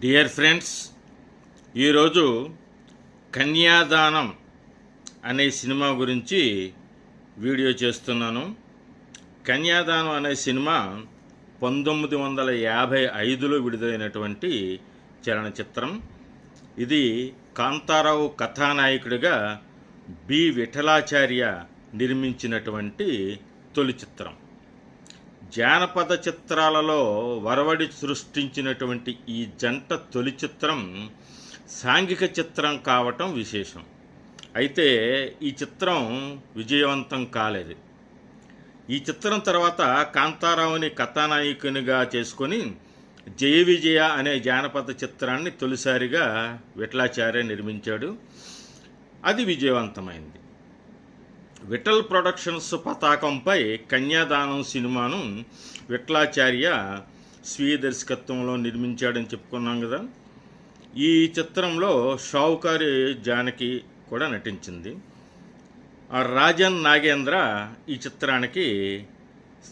Dear friends ఈరోజు కన్యాదానం అనే సినిమా గురించి వీడియో చేస్తున్నాను. కన్యాదానం అనే సినిమా పంతొమ్మిది వందల యాభై ఐదులో విడుదలైనటువంటి చలనచిత్రం. ఇది కాంతారావు కథానాయకుడిగా బి. విఠలాచార్య నిర్మించినటువంటి తొలి చిత్రం. జానపద చిత్రాలలో వరవడి సృష్టించినటువంటి ఈ జంట తొలి చిత్రం సాంఘిక చిత్రం కావటం విశేషం. అయితే ఈ చిత్రం విజయవంతం కాలేదు. ఈ చిత్రం తర్వాత కాంతారావుని కథానాయకునిగా చేసుకొని జయ విజయ అనే జానపద చిత్రాన్ని తొలిసారిగా విఠలాచార్య నిర్మించాడు. అది విజయవంతమైంది. విఠల్ ప్రొడక్షన్స్ పతాకంపై కన్యాదానం సినిమాను విఠలాచార్య స్వీయ దర్శకత్వంలో నిర్మించాడని చెప్పుకున్నాం కదా. ఈ చిత్రంలో షావుకారి జానకి కూడా నటించింది. ఆ రాజన్ నాగేంద్ర ఈ చిత్రానికి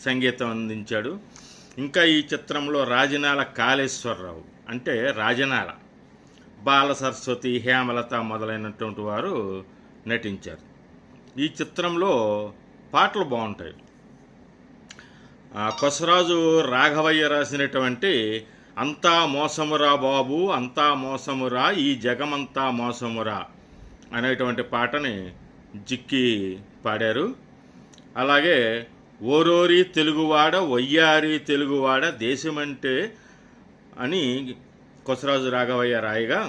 సంగీతం అందించాడు. ఇంకా ఈ చిత్రంలో రాజనాల కాళేశ్వరరావు అంటే రాజనాల బాల సరస్వతి హేమలత మొదలైనటువంటి వారు నటించారు. ఈ చిత్రంలో పాటలు బాగుంటాయి. కొసరాజు రాఘవయ్య రాసినటువంటి అంతా మోసమురా బాబు అంతా మోసమురా ఈ జగమంతా మోసమురా అనేటువంటి పాటని జిక్కి పాడారు. అలాగే ఓరోరి తెలుగువాడ వయ్యారి తెలుగువాడ దేశమంటే అని కొసరాజు రాఘవయ్య రాయగా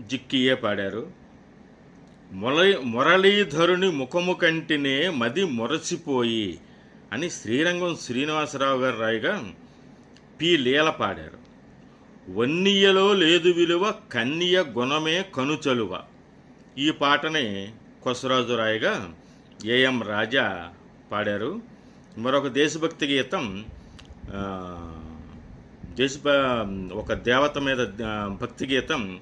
జిక్కియే పాడారు. మురళీ మురళీధరుని ముఖము కంటినే మది మురసిపోయి అని శ్రీరంగం శ్రీనివాసరావు గారు రాయిగా పి. లీల పాడారు. వన్నీయలో లేదు విలువ కన్నియ గుణమే కనుచలువ. ఈ పాటని కొసరాజు రాయిగా ఏఎం రాజా పాడారు. మరొక దేశభక్తి గీతం దేశ ఒక దేవత మీద భక్తి గీతం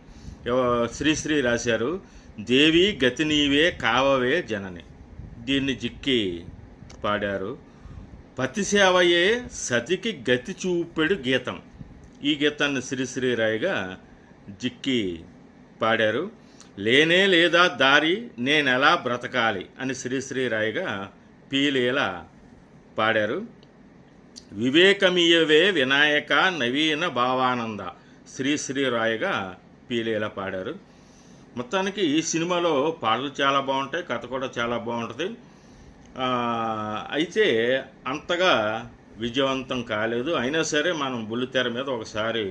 శ్రీశ్రీ రాశారు దేవి గతి నీవే కావవే జనని. దీన్ని జిక్కి పాడారు పతిసేవయే సతికి గతి చూపెడు గీతం. ఈ గీతాన్ని శ్రీశ్రీ రాయిగా జిక్కి పాడారు లేనే లేదా దారి నేనెలా బ్రతకాలి? అని శ్రీశ్రీ రాయిగా పీలేలా పాడారు వివేకమీయవే వినాయక నవీన భావానంద. శ్రీశ్రీ రాయగా పీలీల పాడారు. మొత్తానికి ఈ సినిమాలో పాటలు చాలా బాగుంటాయి కథ కూడా చాలా బాగుంటుంది. అయితే అంతగా విజయవంతం కాలేదు. అయినా సరే మనం బుల్లితెర మీద ఒకసారి